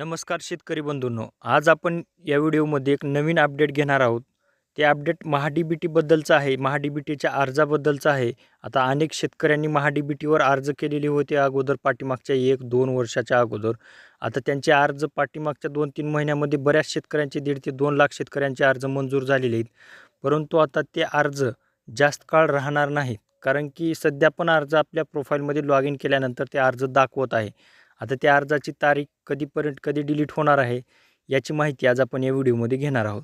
नमस्कार शेतकरी बंधूंनो आज आपण या व्हिडिओमध्ये एक नवीन अपडेट घेणार आहोत. ते अपडेट महाडी बी टीबद्दलचं आहे महाडी बी टीच्या अर्जाबद्दलचं आहे. आता अनेक शेतकऱ्यांनी महाडी बी टीवर अर्ज केलेले होते अगोदर पाठीमागच्या एक दोन वर्षाच्या अगोदर. आता त्यांचे अर्ज पाठीमागच्या दोन तीन महिन्यामध्ये बऱ्याच शेतकऱ्यांचे दीड ते दोन लाख शेतकऱ्यांचे अर्ज मंजूर झालेले आहेत. परंतु आता ते अर्ज जास्त काळ राहणार नाहीत कारण की सध्या पण अर्ज आपल्या प्रोफाईलमध्ये लॉग इन केल्यानंतर ते अर्ज दाखवत आहे. आता त्या अर्जाची तारीख कधीपर्यंत कधी डिलीट होणार आहे याची माहिती आज आपण या व्हिडिओमध्ये घेणार आहोत.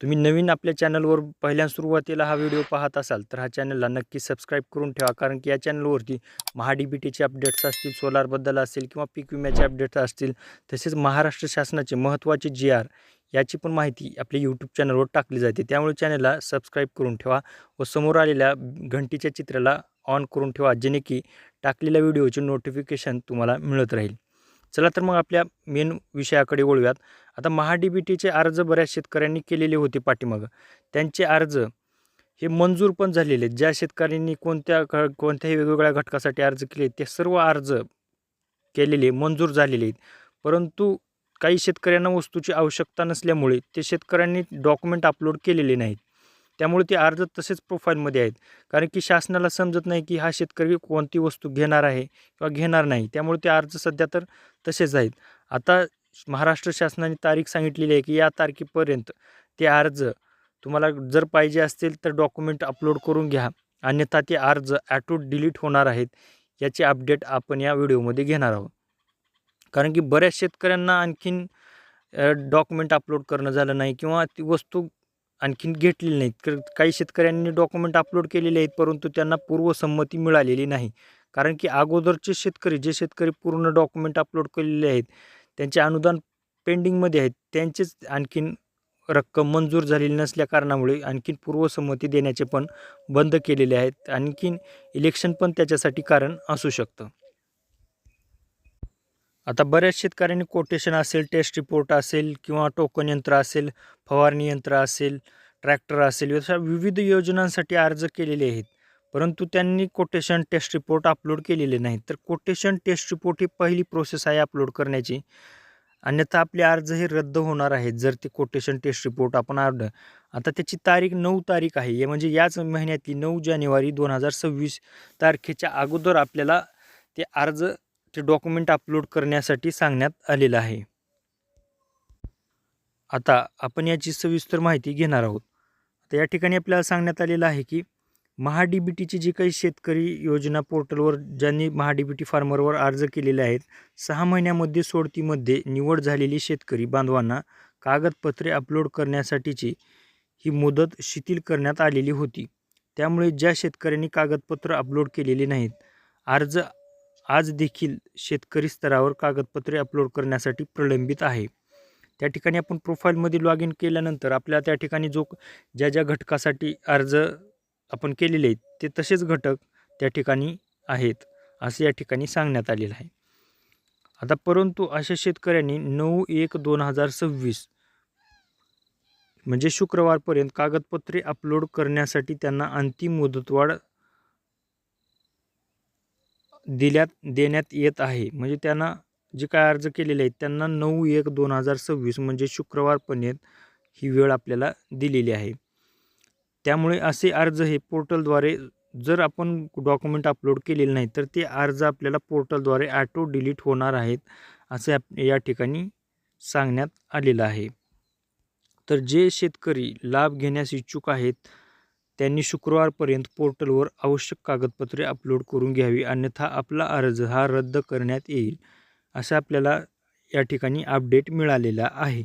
तुम्ही नवीन आपल्या चॅनलवर पहिल्या सुरुवातीला हा व्हिडिओ पाहत असाल तर हा चॅनलला नक्की सबस्क्राईब करून ठेवा कारण की या चॅनलवरती महाडी बी टीचे अपडेट्स असतील सोलारबद्दल असतील किंवा पीक विम्याचे अपडेट्स असतील तसेच महाराष्ट्र शासनाचे महत्त्वाचे जी आर याची पण माहिती आपल्या यूट्यूब चॅनलवर टाकली जाते. त्यामुळे चॅनलला सबस्क्राईब करून ठेवा व समोर आलेल्या घंटीच्या चित्राला ऑन करून ठेवा जेणे की टाकलेल्या व्हिडिओचे नोटिफिकेशन तुम्हाला मिळत राहील. चला तर मग आपल्या मेन विषयाकडे वळूयात. आता महाडीबीटीचे बी टीचे अर्ज बऱ्याच शेतकऱ्यांनी केलेले होते पाठीमागं. त्यांचे अर्ज हे मंजूर पण झालेले आहेत. ज्या शेतकऱ्यांनी कोणत्या कोणत्याही वेगवेगळ्या घटकासाठी अर्ज केले ते सर्व अर्ज केलेले मंजूर झालेले आहेत. परंतु काही शेतकऱ्यांना वस्तूची आवश्यकता नसल्यामुळे ते शेतकऱ्यांनी डॉक्युमेंट अपलोड केलेले नाहीत. त्यामुळे ते अर्ज तसेच प्रोफाईलमध्ये आहेत. कारण की शासनाला समजत नाही की हा शेतकरी कोणती वस्तू घेणार आहे किंवा घेणार नाही. त्यामुळे ते अर्ज सध्या तर तसेच आहेत. आता महाराष्ट्र शासनाने तारीख सांगितलेली आहे की या तारखेपर्यंत ते अर्ज तुम्हाला जर पाहिजे असतील तर डॉक्युमेंट अपलोड करून घ्या. अन्यथा ते अर्ज ॲटो डिलीट होणार आहेत. याचे अपडेट आपण या व्हिडिओमध्ये घेणार आहोत. कारण की बऱ्याच शेतकऱ्यांना आणखीन डॉक्युमेंट अपलोड करणं झालं नाही किंवा ती वस्तू आणखीन घेतलेले नाहीत. तर काही शेतकऱ्यांनी डॉक्युमेंट अपलोड केलेले आहेत परंतु त्यांना पूर्वसंमती मिळालेली नाही. कारण की अगोदरचे शेतकरी जे शेतकरी पूर्ण डॉक्युमेंट अपलोड केलेले आहेत त्यांचे अनुदान पेंडिंगमध्ये आहेत त्यांचेच आणखीन रक्कम मंजूर झालेली नसल्या कारणामुळे आणखीन पूर्वसंमती देण्याचे पण बंद केलेले आहेत. आणखीन इलेक्शन पण त्याच्यासाठी कारण असू शकतं. आता बऱ्याच शेतकऱ्यांनी कोटेशन असेल टेस्ट रिपोर्ट असेल किंवा टोकन यंत्र असेल फवारणी यंत्र असेल ट्रॅक्टर असेल अशा विविध योजनांसाठी अर्ज केलेले आहेत. परंतु त्यांनी कोटेशन टेस्ट रिपोर्ट अपलोड केलेले नाहीत. तर कोटेशन टेस्ट रिपोर्ट ही पहिली प्रोसेस आहे अपलोड करण्याची. अन्यथा आपले अर्ज हे रद्द होणार आहेत जर ते कोटेशन टेस्ट रिपोर्ट आपण अर्ज. आता त्याची तारीख नऊ तारीख आहे. हे म्हणजे याच महिन्यातली नऊ जानेवारी दोन हजार सव्वीस तारखेच्या अगोदर आपल्याला ते अर्ज ते डॉक्युमेंट अपलोड करण्यासाठी सांगण्यात आलेलं आहे. आता आपण याची सविस्तर माहिती घेणार आहोत. तर या ठिकाणी आपल्याला सांगण्यात आलेलं आहे की महाडीबीटीची बी टीची जी काही शेतकरी योजना पोर्टलवर ज्यांनी महाडीबीटी बी टी फार्मरवर अर्ज केलेले आहेत सहा महिन्यामध्ये सोडतीमध्ये निवड झालेली शेतकरी बांधवांना कागदपत्रे अपलोड करण्यासाठीची ही मुदत शिथिल करण्यात आलेली होती. त्यामुळे ज्या शेतकऱ्यांनी कागदपत्र अपलोड केलेली नाहीत अर्ज आज देखील शेतकरी स्तरावर कागदपत्रे अपलोड करण्यासाठी प्रलंबित आहे. त्या ठिकाणी आपण प्रोफाईलमध्ये लॉग इन केल्यानंतर आपल्या त्या ठिकाणी जो ज्या ज्या घटकासाठी अर्ज आपण केलेले आहेत ते तसेच घटक त्या ठिकाणी आहेत असं या ठिकाणी सांगण्यात आलेलं आहे. आता परंतु अशा शेतकऱ्यांनी नऊ एक दोन हजार सव्वीस म्हणजे शुक्रवारपर्यंत कागदपत्रे अपलोड करण्यासाठी त्यांना अंतिम मुदतवाढ दिल्यात देण्यात येत आहे. म्हणजे त्यांना जे काय अर्ज केलेले आहेत त्यांना नऊ एक दोन हजार सव्वीस म्हणजे शुक्रवारपर्यंत ही वेळ आपल्याला दिलेली आहे. त्यामुळे असे अर्ज हे पोर्टलद्वारे जर आपण डॉक्युमेंट अपलोड केलेले नाही तर ते अर्ज आपल्याला पोर्टलद्वारे ॲटो डिलीट होणार आहेत असे आप या ठिकाणी सांगण्यात आलेलं आहे. तर जे शेतकरी लाभ घेण्यास इच्छुक आहेत त्यांनी शुक्रवारपर्यंत पोर्टलवर आवश्यक कागदपत्रे अपलोड करून घ्यावी अन्यथा आपला अर्ज हा रद्द करण्यात येईल. असं आपल्याला या ठिकाणी अपडेट मिळालेला आहे.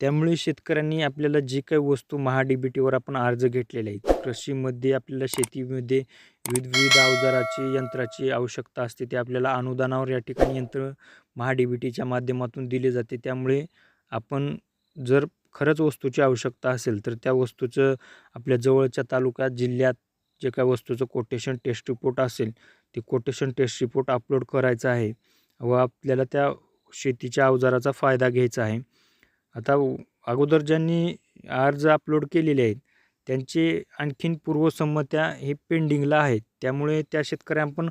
त्यामुळे शेतकऱ्यांनी आपल्याला जी काही वस्तू महाडीबीटीवर बी टीवर आपण अर्ज घेतलेले आहेत कृषीमध्ये आपल्याला शेतीमध्ये विविध विविध अवजाराची यंत्राची आवश्यकता असते ते आपल्याला अनुदानावर या ठिकाणी यंत्र महाडीबीटीच्या बी टीच्या माध्यमातून दिले जाते. त्यामुळे आपण जर खरंच वस्तूची आवश्यकता असेल तर त्या वस्तूचं आपल्या जवळच्या तालुक्यात जिल्ह्यात जे काय वस्तूचं कोटेशन टेस्ट रिपोर्ट असेल ते कोटेशन टेस्ट रिपोर्ट अपलोड करायचं आहे. व आपल्याला त्या शेतीच्या अवजाराचा फायदा घ्यायचा आहे. आता अगोदर ज्यांनी अर्ज अपलोड केलेले आहेत त्यांचे आणखीन पूर्वसंमत्या हे पेंडिंगला आहेत. त्यामुळे त्या शेतकऱ्यांना पण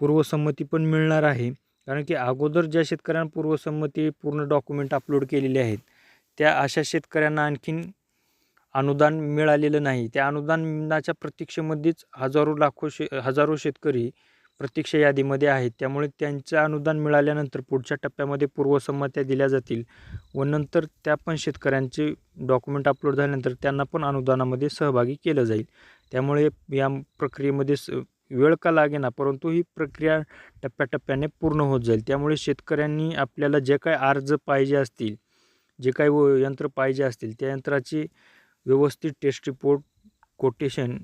पूर्वसंमती पण मिळणार आहे. कारण की अगोदर ज्या शेतकऱ्यांना पूर्वसंमती पूर्ण डॉक्युमेंट अपलोड केलेले आहेत त्या अशा शेतकऱ्यांना आणखीन अनुदान मिळालेलं नाही. त्या अनुदानाच्या प्रतीक्षेमध्येच हजारो लाखो शे हजारो शेतकरी प्रतीक्षा यादीमध्ये आहेत. त्यामुळे त्यांचं अनुदान मिळाल्यानंतर पुढच्या टप्प्यामध्ये पूर्वसंमत्या दिल्या जातील व नंतर त्या पण शेतकऱ्यांचे डॉक्युमेंट अपलोड झाल्यानंतर त्यांना पण अनुदानामध्ये सहभागी केलं जाईल. त्यामुळे या प्रक्रियेमध्ये स वेळ का लागेना परंतु ही प्रक्रिया टप्प्याटप्प्याने पूर्ण होत जाईल. त्यामुळे शेतकऱ्यांनी आपल्याला जे काय अर्ज पाहिजे असतील जे काही व यंत्र पाहिजे असतील त्या यंत्राची व्यवस्थित टेस्ट रिपोर्ट कोटेशन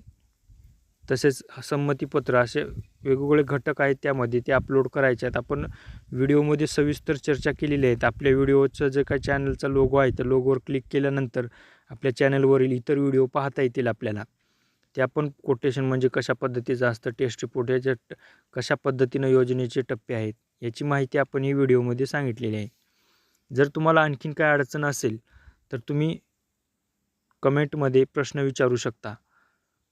तसेच संमतीपत्र असे वेगवेगळे घटक आहेत त्यामध्ये ते अपलोड करायचे आहेत. आपण व्हिडिओमध्ये सविस्तर चर्चा केलेली आहेत आपल्या व्हिडिओचं जे काही चॅनलचा लोगो आहे त्या लोगोवर क्लिक केल्यानंतर आपल्या चॅनलवरील इतर व्हिडिओ पाहता येतील आपल्याला. ते आपण कोटेशन म्हणजे कशा पद्धतीचं असतं टेस्ट रिपोर्ट याच्या ट- कशा पद्धतीनं योजनेचे टप्पे आहेत याची माहिती आपण ही व्हिडिओमध्ये सांगितलेली आहे. जर तुम्हाला आणखीन काय अडचण असेल तर तुम्ही कमेंटमध्ये प्रश्न विचारू शकता.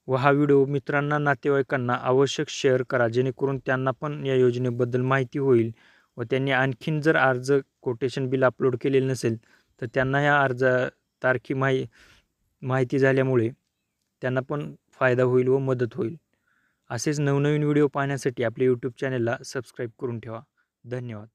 व हा व्हिडिओ मित्रांना नातेवाईकांना आवश्यक शेअर करा जेणेकरून त्यांना पण या योजनेबद्दल माहिती होईल व त्यांनी आणखीन जर अर्ज कोटेशन बिल अपलोड केलेलं नसेल तर त्यांना ह्या अर्ज तारखी माहि माहिती झाल्यामुळे त्यांना पण फायदा होईल व मदत होईल. असेच नवनवीन व्हिडिओ पाहण्यासाठी आपल्या यूट्यूब चॅनलला सबस्क्राईब करून ठेवा. धन्यवाद.